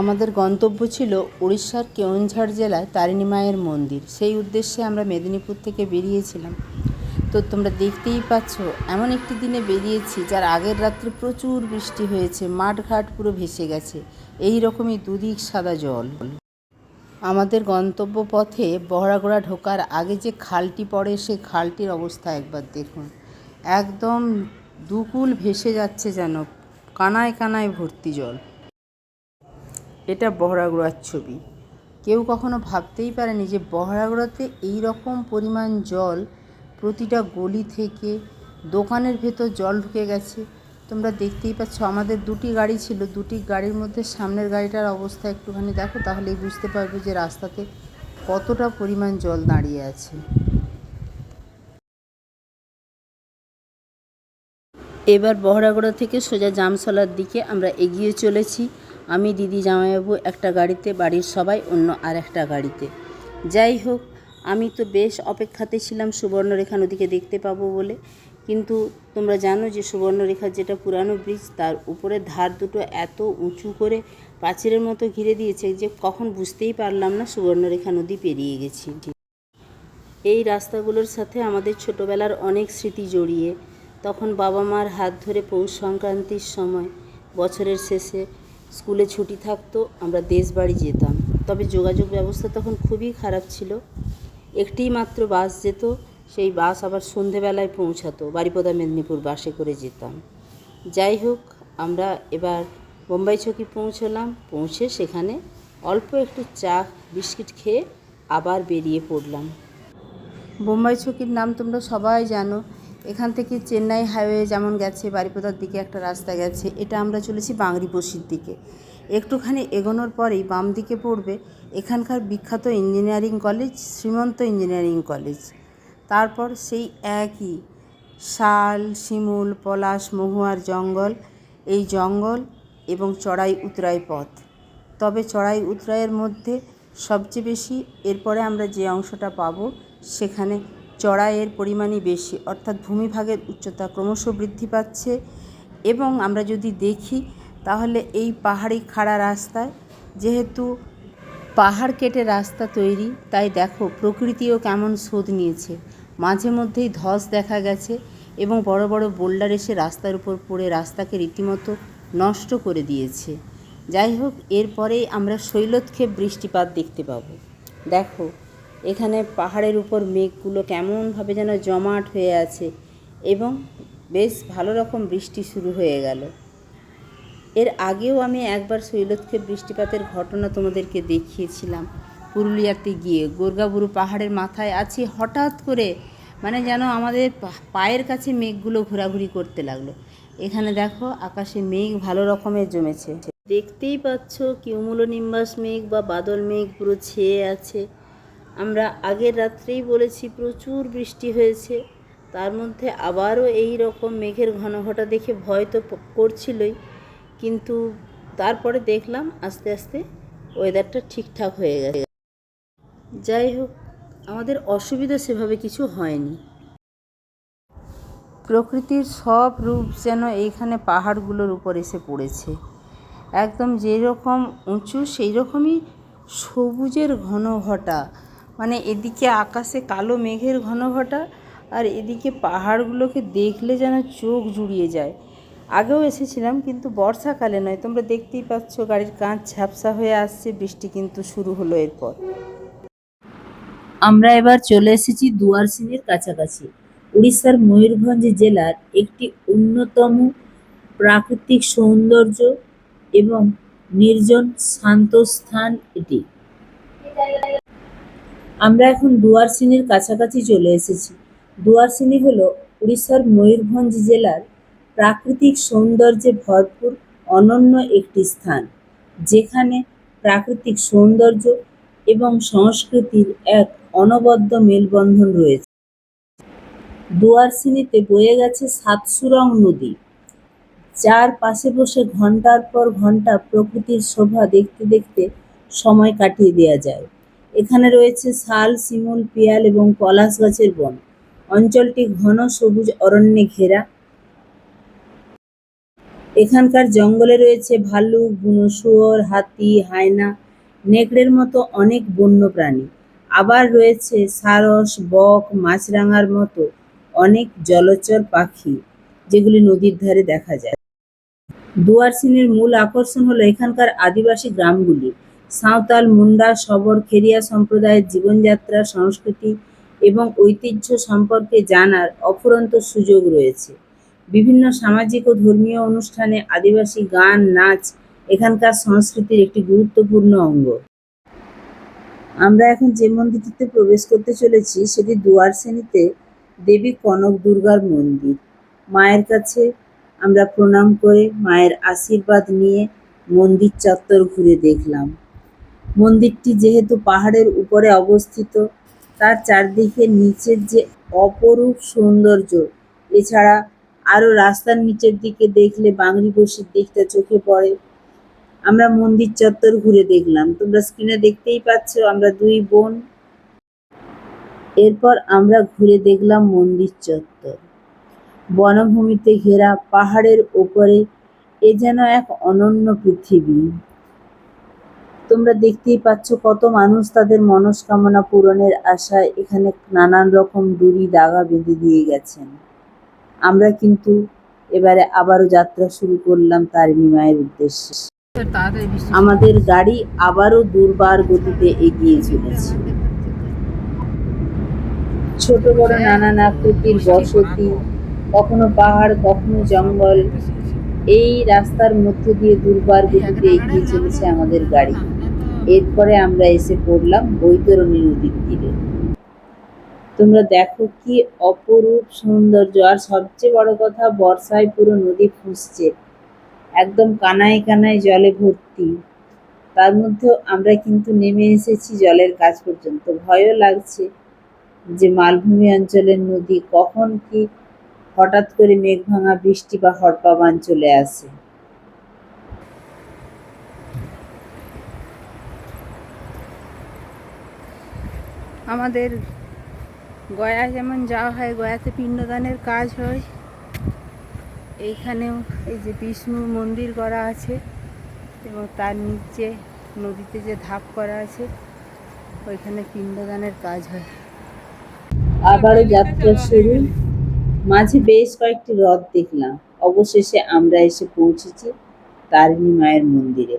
আমাদের গন্তব্য ছিল উড়িষ্যার কেওনঝড় জেলায় তারিণী মায়ের মন্দির। সেই উদ্দেশ্যে আমরা মেদিনীপুর থেকে বেরিয়েছিলাম। তো তোমরা দেখতেই পাচ্ছ, এমন একটি দিনে বেরিয়েছি যার আগের রাত্রে প্রচুর বৃষ্টি হয়েছে, মাঠঘাট পুরো ভেসে গেছে এই রকমই দুদিক সাদা জল। আমাদের গন্তব্য পথে বহরাগোড়া ঢোকার আগে যে খালটি পড়ে, সেই খালটির অবস্থা একবার দেখুন। একদম দুকুল ভেসে যাচ্ছে যেন, কানায় কানায় ভর্তি জল। এটা বহরাগোড়ার ছবি। কেউ কখনো ভাবতেই পারেনি যে বহরাগোড়াতে এই রকম পরিমাণ জল প্রতিটা গলি থেকে দোকানের ভেতর জল ঢুকে গেছে। তোমরা দেখতেই পাচ্ছ আমাদের দুটি গাড়ি ছিল। দুটি গাড়ির মধ্যে সামনের গাড়িটার অবস্থা একটুখানি দেখো, তাহলেই বুঝতে পারবে যে রাস্তাতে কতটা পরিমাণ জল দাঁড়িয়ে আছে। এবার বহরাগড়া থেকে সোজা জামসলার দিকে আমরা এগিয়ে চলেছি। আমি দিদি জামাইবাবু একটা গাড়িতে, বাড়ির সবাই অন্য আর একটা গাড়িতে। যাই হোক, আমি তো বেশ অপেক্ষাতে ছিলাম সুবর্ণরেখা নদীকে দেখতে পাবো বলে। কিন্তু তোমরা জানো যে সুবর্ণরেখার যেটা পুরানো ব্রিজ, তার উপরের ধার দুটো এত উঁচু করে প্রাচীরের মতো ঘিরে দিয়েছে যে কখন বুঝতেই পারলাম না সুবর্ণরেখা নদী পেরিয়ে গেছি। এই রাস্তাগুলোর সাথে আমাদের ছোটোবেলার অনেক স্মৃতি জড়িয়ে, তখন বাবা মার হাত ধরে পৌষ সংক্রান্তির সময়, বছরের শেষে স্কুলে ছুটি থাকতো, আমরা দেশ বাড়ি যেতাম। তবে যোগাযোগ ব্যবস্থা তখন খুবই খারাপ ছিল। একটিই মাত্র বাস যেত, সেই বাস আবার সন্ধেবেলায় পৌঁছাতো, বারিপদা মেদিনীপুর বাসে করে যেতাম। যাই হোক, আমরা এবার বোম্বাই চৌকি পৌঁছলাম, পৌঁছে সেখানে অল্প একটু চা, বিস্কিট খেয়ে আবার বেরিয়ে পড়লাম। বোম্বাই চৌকির নাম তোমরা সবাই জানো এখান থেকে চেন্নাই হাইওয়ে যেমন গেছে, বারিপদার দিকে একটা রাস্তা গেছে, এটা আমরা চলেছি বাংরিপোশির দিকে। একটুখানি এগোনোর পরেই বাম দিকে পড়বে এখানকার বিখ্যাত engineering college, Srimanta engineering college. তারপর সেই একই শাল, শিমুল, পলাশ, মহুয়ার জঙ্গল, এই জঙ্গল এবং চড়াই উতরাই পথ। তবে চড়াই উতরাইয়ের মধ্যে সবচেয়ে বেশি এরপরে আমরা যে অংশটা পাবো সেখানে চড়াইয়ের পরিমাণই বেশি, অর্থাৎ ভূমিভাগের উচ্চতা ক্রমশ বৃদ্ধি পাচ্ছে। এবং আমরা যদি দেখি, তাহলে এই পাহাড়ি খাড়া রাস্তায়, যেহেতু পাহাড় কেটে রাস্তা তৈরি, তাই দেখো প্রকৃতিও কেমন শোধ নিয়েছে। মাঝে মধ্যেই ধস দেখা গেছে এবং বড় বড় বোল্ডার এসে রাস্তার উপর পড়ে রাস্তাকে রীতিমতো নষ্ট করে দিয়েছে। যাই হোক, এরপরেই আমরা শৈলতক্ষেপ বৃষ্টিপাত দেখতে পাবো। দেখো এখানে পাহাড়ের উপর মেঘগুলো কেমনভাবে যেন জমাট হয়ে আছে এবং বেশ ভালো রকম বৃষ্টি শুরু হয়ে গেল। এর আগেও আমি একবার শৈলতক্ষেপ বৃষ্টিপাতের ঘটনা তোমাদেরকে দেখিয়েছিলাম। পুরুলিয়াতে গিয়ে গোর্গাবুরু পাহাড়ের মাথায় আছি, হঠাৎ করে মানে যেন আমাদের পায়ের কাছে মেঘগুলো ঘোরাঘুরি করতে লাগল। এখানে দেখো আকাশে মেঘ ভালো রকমের জমেছে। দেখতেই পাচ্ছ কিউমুলো নিম্বাস মেঘ বা বাদল মেঘ পুরো ছেয়ে আছে। আমরা আগের রাত্রেই বলেছি, প্রচুর বৃষ্টি হয়েছে। তার মধ্যে আবারও এই রকম মেঘের ঘনঘটা দেখে ভয় তো করছিলই। কিন্তু তারপরে দেখলাম আস্তে আস্তে ওয়েদারটা ঠিকঠাক হয়ে গেছে। যাই হোক, আমাদের অসুবিধা সেভাবে কিছু হয়নি। প্রকৃতির সব রূপ যেন এইখানে পাহাড়গুলোর উপর এসে পড়েছে। একদম যেরকম উঁচু সেই রকমই সবুজের ঘনঘটা। মানে এদিকে আকাশে কালো মেঘের ঘনঘটা আর এদিকে পাহাড়গুলোকে দেখলে যেন চোখ জুড়িয়ে যায়। আগেও এসেছিলাম, কিন্তু বর্ষাকালে নয়। তোমরা দেখতেই পাচ্ছ গাড়ির কাঁচ ঝাপসা হয়ে আসছে, বৃষ্টি কিন্তু শুরু হলো এরপর। আমরা এবার চলে এসেছি দুয়ারসিনের কাছাকাছি। উড়িষ্যার ময়ূরভঞ্জ জেলার একটি অন্যতম প্রাকৃতিক সৌন্দর্য এবং নির্জন শান্ত স্থান এটি। আমরা এখন দুয়ারসিনির কাছাকাছি চলে এসেছি। দুয়ারসিনি হলো উড়িষ্যার ময়ূরভঞ্জ জেলার প্রাকৃতিক সৌন্দর্যে ভরপুর অনন্য একটি স্থান, যেখানে প্রাকৃতিক সৌন্দর্য এবং সংস্কৃতির এক অনবদ্য মেলবন্ধন রয়েছে। দুয়ারসিনিতে বয়ে গেছে সাতসুরং নদী। যার পাশে বসে ঘণ্টার পর ঘণ্টা প্রকৃতির শোভা দেখতে দেখতে সময় কাটিয়ে দেওয়া যায়। এখানে রয়েছে শাল, শিমুল, পিয়াল এবং পলাশ গাছের বন। অঞ্চলটি ঘন সবুজ অরণ্যে ঘেরা। এখানকার জঙ্গলে রয়েছে ভাল্লুক বুনো শুয়োর, হাতি, হায়না, নেকড়ের মতো অনেক বন্য প্রাণী আবার রয়েছে সারস, বক, মাছরাঙার মতো অনেক জলচর পাখি, যেগুলি নদীর ধারে দেখা যায়। দুয়ারসিনের মূল আকর্ষণ হলো এখানকার আদিবাসী গ্রামগুলি। সাঁওতাল মুন্ডা শবর খেরিয়া সম্প্রদায়ের জীবনযাত্রা সংস্কৃতি এবং ঐতিহ্য সম্পর্কে জানার অফুরন্ত সুযোগ রয়েছে। বিভিন্ন সামাজিক ও ধর্মীয় অনুষ্ঠানে আদিবাসী গান, নাচ এখানকার সংস্কৃতির একটি গুরুত্বপূর্ণ অঙ্গ। আমরা এখন যে মন্দিরটিতে প্রবেশ করতে চলেছি, সেটি দুয়ারসেনিতে দেবী কনক দুর্গার মন্দির। মায়ের কাছে আমরা প্রণাম করে মায়ের আশীর্বাদ নিয়ে মন্দির চত্বর ঘুরে দেখলাম। মন্দিরটি যেহেতু পাহাড়ের উপরে অবস্থিত, তার চারদিকে নিচের যে অপরূপ সৌন্দর্য, এছাড়া আরও রাস্তার নিচের দিকে দেখলে বাংলি বসির দিকটা চোখে পড়ে। আমরা মন্দির চত্বর ঘুরে দেখলাম। তোমরা স্ক্রিনে দেখতেই পাচ্ছ, আমরা দুই বোন। এরপর আমরা ঘুরে দেখলাম মন্দির চত্বর। বনভূমিতে ঘেরা পাহাড়ের ওপরে এ যেন এক অনন্য পৃথিবী। তোমরা দেখতেই পাচ্ছ কত মানুষ তাদের মনস্কামনা পূরণের আশায় এখানে নানান রকম ডুরি দাগা বেঁধে দিয়ে গেছেন। আমরা কিন্তু এবারে আবারও যাত্রা শুরু করলাম তারিণী মায়ের উদ্দেশ্যে। আমাদের গাড়ি আবারও দুর্বার গতিতে এগিয়ে চলেছে। ছোট বড় নানান আকৃতির বসতি কখনো পাহাড় কখনো জঙ্গল এই রাস্তার মধ্য দিয়ে দুর্বার গতিতে এগিয়ে চলেছে আমাদের গাড়ি। এরপরে আমরা এসে পড়লাম বৈতরণী নদীর তীরে। তোমরা দেখো কি অপরূপ সৌন্দর্য, আর সবচেয়ে বড় কথা বর্ষায় পুরো নদী ফুঁসছে, একদম কানায় কানায় জলে ভর্তি। তার মধ্যেও আমরা কিন্তু নেমে এসেছি জলের কাজ পর্যন্ত। ভয়ও লাগছে যে মালভূমি অঞ্চলের নদী কখন কি হঠাৎ করে মেঘ ভাঙা বৃষ্টি বা হরপাবান চলে আসে। আমাদের গয়া যেমন যাওয়া হয়, গয়াতে পিণ্ডদানের কাজ হয়। এইখানেও এই যে বিষ্ণুর মন্দির করা আছে এবং তার নিচে নদীতে যে ধাপ করা আছে, ওইখানে পিণ্ডদানের কাজ হয়। আবারও যাত্রা শুরু। মাঝে বেশ কয়েকটি হ্রদ দেখলাম। অবশেষে আমরা এসে পৌঁছেছি তারিণী মায়ের মন্দিরে।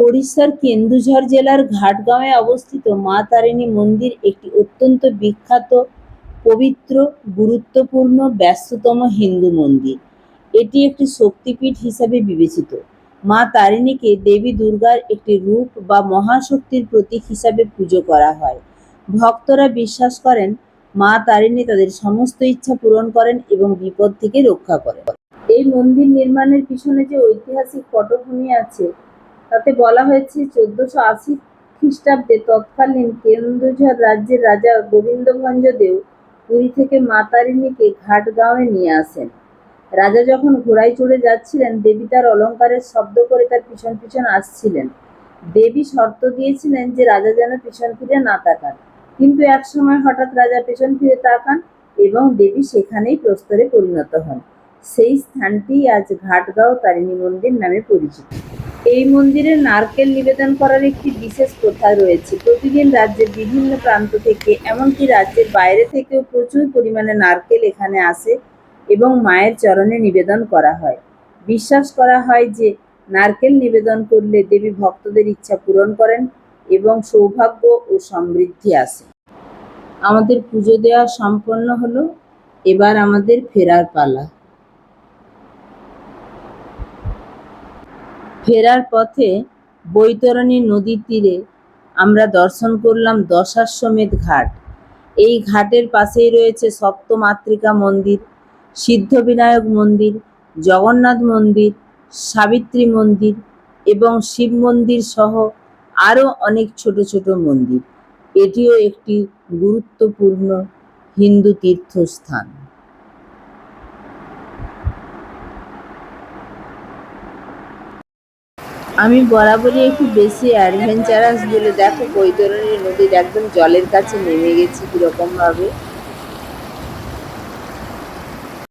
ওড়িশার কেন্দুঝর জেলার ঘাটগাঁওয়ে অবস্থিত মা তারিণী মন্দির একটি অত্যন্ত বিখ্যাত, পবিত্র, গুরুত্বপূর্ণ, ব্যস্ততম হিন্দু মন্দির। এটি একটি শক্তিপীঠ হিসাবে বিবেচিত। মা তারিণীকে দেবী দুর্গার একটি রূপ বা মহাশক্তির প্রতীক হিসাবে পুজো করা হয়। ভক্তরা বিশ্বাস করেন, মা তারিণী তাদের সমস্ত ইচ্ছা পূরণ করেন এবং বিপদ থেকে রক্ষা করেন। এই মন্দির নির্মাণের পিছনে যে ঐতিহাসিক পটভূমি আছে তাতে বলা হয়েছে, চোদ্দশো আশি খ্রিস্টাব্দে তৎকালীন কেন্দুঝর রাজ্যের রাজা গোবিন্দভঞ্জ দেও পুরী থেকে মা তারিণীকে ঘাটগাঁওয়ে নিয়ে আসেন। রাজা যখন ঘোড়ায় চড়ে যাচ্ছিলেন, দেবী তার অলঙ্কারের শব্দ করে তার পিছন পিছন আসছিলেন। দেবী শর্ত দিয়েছিলেন যে রাজা যেন পিছন ফিরে না তাকান। কিন্তু এক সময় হঠাৎ রাজা পেছন ফিরে তাকান এবং দেবী সেখানেই প্রস্তরে পরিণত হন। সেই স্থানটি আজ ঘাটগাঁও তারিণী মন্দির নামে পরিচিত। এই মন্দিরে নারকেল নিবেদন করার একটি বিশেষ প্রথা রয়েছে। প্রতিদিন রাজ্যের বিভিন্ন প্রান্ত থেকে, এমনকি রাজ্যের বাইরে থেকেও প্রচুর পরিমাণে নারকেল এখানে আসে এবং মায়ের চরণে নিবেদন করা হয়। বিশ্বাস করা হয় যে, নারকেল নিবেদন করলে দেবী ভক্তদের ইচ্ছা পূরণ করেন এবং সৌভাগ্য ও সমৃদ্ধি আসে। আমাদের পুজো দেওয়া সম্পন্ন হলো, এবার আমাদের ফেরার পালা। ফেরার পথে বৈতরণী নদীর তীরে আমরা দর্শন করলাম দশাশ্বমেধ ঘাট। এই ঘাটের পাশেই রয়েছে সপ্তমাতৃকা মন্দির সিদ্ধবিনায়ক মন্দির, জগন্নাথ মন্দির, সাবিত্রী মন্দির এবং শিব মন্দির সহ আরও অনেক ছোট ছোট মন্দির। এটিও একটি গুরুত্বপূর্ণ হিন্দু তীর্থস্থান। আমি বরাবরই একটু বেশি অ্যাডভেঞ্চারাস বলে দেখো, বৈতরণী নদীর একদম জলের কাছে নেমে গেছি কীরকমভাবে।